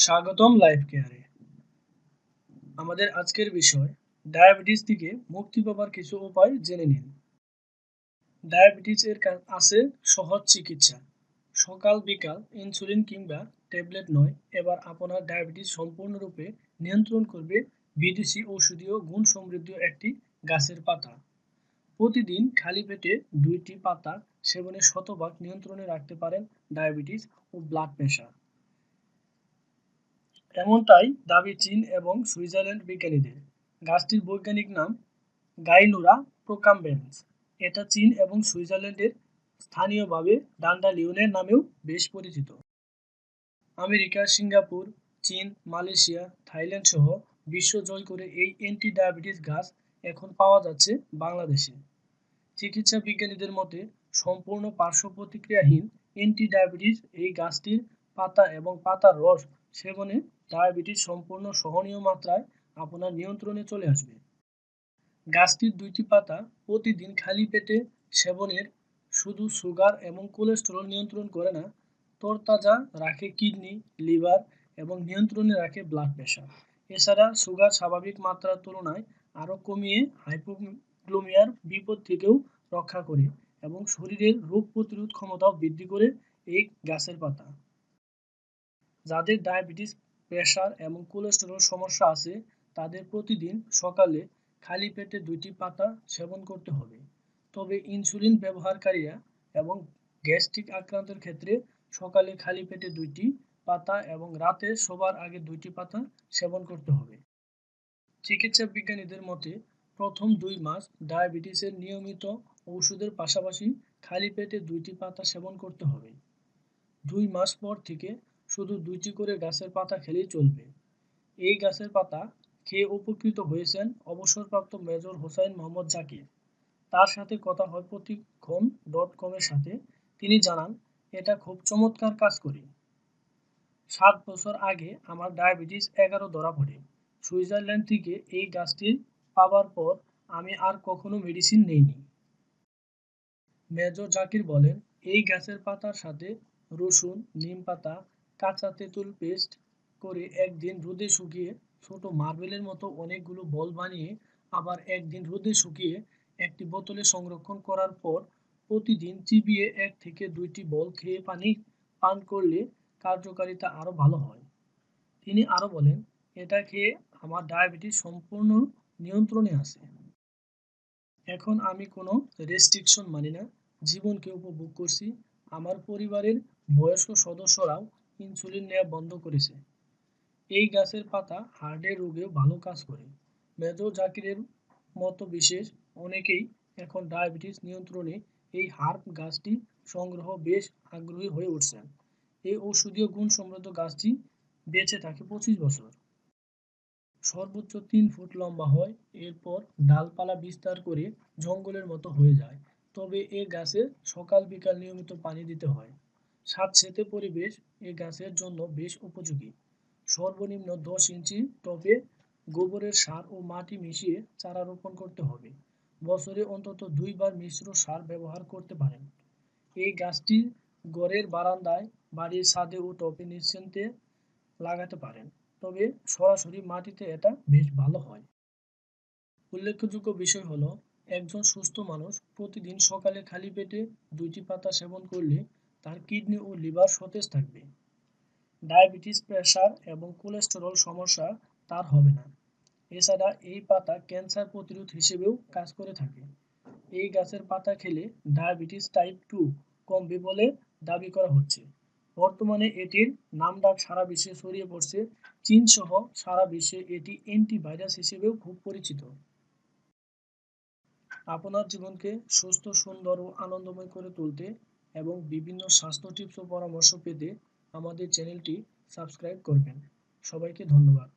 স্বাগতম লাইফ কেয়ারে আমাদের আজকের বিষয় ডায়াবেটিস থেকে মুক্তি পাবার কিছু উপায় জেনে নিন। ডায়াবেটিসের আছে সহজ চিকিৎসা। সকাল, বিকাল ইনসুলিন কিংবা ট্যাবলেট নয়, এবার আপনার ডায়াবেটিস সম্পূর্ণরূপে নিয়ন্ত্রণ করবে বিদেশি ঔষধীয় গুণ সমৃদ্ধ একটি গাছের পাতা। প্রতিদিন খালি পেটে দুইটি পাতা সেবনে শতভাগ নিয়ন্ত্রণে রাখতে পারেন ডায়াবেটিস ও ব্লাড প্রেশার এমনটাই দাবি চীন এবং সুইজারল্যান্ড বিজ্ঞানীদের। গাছটির বৈজ্ঞানিক নাম গাইনুরা প্রোকামবেন্স। এটা চীন এবং সুইজারল্যান্ডের স্থানীয়ভাবে ডান্ডা লিওনের নামেও বেশ পরিচিত। আমেরিকা, সিঙ্গাপুর, চীন, মালয়েশিয়া, থাইল্যান্ড সহ বিশ্ব জয় করে এই অ্যান্টি ডায়াবেটিস গাছ এখন পাওয়া যাচ্ছে বাংলাদেশে। চিকিৎসা বিজ্ঞানীদের মতে, সম্পূর্ণ পার্শ্ব প্রতিক্রিয়াহীন অ্যান্টি ডায়াবেটিস এই গাছটির পাতা এবং পাতার রস সেবনে ডায়াবেটিস সম্পূর্ণ সহনীয় মাত্রায় আপনার নিয়ন্ত্রণে চলে আসবে। গাছটির দুইটি পাতা প্রতিদিন খালি পেটে সেবনের শুধু সুগার এবং কোলেস্টেরল নিয়ন্ত্রণ করে না, তরতাজা রাখে কিডনি, লিভার এবং নিয়ন্ত্রণে রাখে ব্লাড প্রেশার এছাড়া সুগার স্বাভাবিক মাত্রার তুলনায় আরও কমিয়ে হাইপোগ্লোমিয়ার বিপদ থেকেও রক্ষা করে এবং শরীরের রোগ প্রতিরোধ ক্ষমতাও বৃদ্ধি করে এই গাছের পাতা। যাদের ডায়াবেটিস প্রেশার এবং কোলেস্টেরল সমস্যা আছে, তাদের প্রতিদিন সকালে খালি পেটে দুইটি পাতা সেবন করতে হবে। তবে ইনসুলিন ব্যবহারকারীরা এবং গ্যাস্ট্রিক আক্রান্তের ক্ষেত্রে সকালে খালি পেটে দুইটি পাতা এবং রাতে শোবার আগে দুইটি পাতা সেবন করতে হবে। চিকিৎসা বিজ্ঞানীদের মতে, প্রথম দুই মাস ডায়াবেটিসের নিয়মিত ওষুধের পাশাপাশি খালি পেটে দুইটি পাতা সেবন করতে হবে। দুই মাস পর থেকে শুধু দুইটি করে গাছের পাতা খেলেই চলবে। এই গাছের পাতা খেয়ে উপকৃত হয়েছেন অবসরপ্রাপ্ত মেজর হোসাইন মোহাম্মদ জাকির। তার সাথে কথা হয় প্রতিক্ষণ ডট কমের সাথে। তিনি জানান, এটা খুব চমৎকার কাজ করি। সাত বছর আগে আমার ডায়াবেটিস এগারো ধরা পড়ে। সুইজারল্যান্ড থেকে এই গাছটি পাবার পর আমি আর কখনো মেডিসিন নেইনি। মেজর জাকির বলেন, এই গাছের পাতার সাথে রসুন, নিম পাতা কাঁচা তেঁতুল পেস্ট করে একদিন রোদে শুকিয়ে ছোট মার্বেলের মতো অনেকগুলো বল বানিয়ে আবার একদিন রোদে শুকিয়ে একটি বোতলে সংরক্ষণ করার পর প্রতিদিন চিবিয়ে এক থেকে দুইটি বল খেয়ে পানি পান করলে কার্যকারিতা আরও ভালো হয়। তিনি আরও বলেন, এটা খেয়ে আমার ডায়াবেটিস সম্পূর্ণ নিয়ন্ত্রণে আছে। এখন আমি কোনো রেস্ট্রিকশন মানি না। জীবনকে উপভোগ করছি। আমার পরিবারের বয়স্ক সদস্যরাও ইনসুলিন নেওয়া বন্ধ করেছে। এই গাছের পাতা হার্টের রোগেও ভালো কাজ করে। মেজর জাকিরের মতো বিশেষ অনেকেই এখন ডায়াবেটিস নিয়ন্ত্রণে এই হার্ব গাছটি সংগ্রহ বেশ আগ্রহী হয়ে উঠছেন। এই ঔষধীয় গুণ সমৃদ্ধ গাছটি বেঁচে থাকে পঁচিশ বছর। সর্বোচ্চ তিন ফুট লম্বা হয়, এরপর ডালপালা বিস্তার করে জঙ্গলের মতো হয়ে যায়। তবে এ গাছে সকাল বিকাল নিয়মিত পানি দিতে হয়। স্যাঁতসেঁতে পরিবেশ এ গাছের জন্য বেশ উপযোগী। সর্বনিম্ন দশ ইঞ্চি টবে গোবরের সার ও মাটি মিশিয়ে চারা রোপণ করতে হবে। বছরে অন্তত দুইবার মিশ্র সার ব্যবহার করতে পারেন। এই গাছটি গড়ের বারান্দায়, বাড়ির ছাদে ও টবে নিশ্চিন্তে লাগাতে পারেন। তবে সরাসরি মাটিতে এটা বেশ ভালো হয়। উল্লেখযোগ্য বিষয় হলো, একজন সুস্থ মানুষ প্রতিদিন সকালে খালি পেটে দুইটি পাতা সেবন করলে তার কিডনি ও লিভার সতেজ থাকবে। ডায়াবেটিস প্রেশার এবং কোলেস্টেরল সমস্যা তার হবে না। এছাড়া এই পাতা ক্যান্সার প্রতিরোধ হিসেবেও কাজ করে থাকে। এই গাছের পাতা খেলে ডায়াবেটিস টাইপ টু কমবে বলে দাবি করা হচ্ছে। বর্তমানে এটির নামডাক সারা বিশ্বে ছড়িয়ে পড়ছে। চীন সহ সারা বিশ্বে এটি অ্যান্টিভাইরাস হিসেবেও খুব পরিচিত। আপনার জীবনকে সুস্থ, সুন্দর ও আনন্দময় করে তুলতে এবং বিভিন্ন স্বাস্থ্য টিপস ও পরামর্শ পেতে আমাদের চ্যানেলটি সাবস্ক্রাইব করবেন। সবাইকে ধন্যবাদ।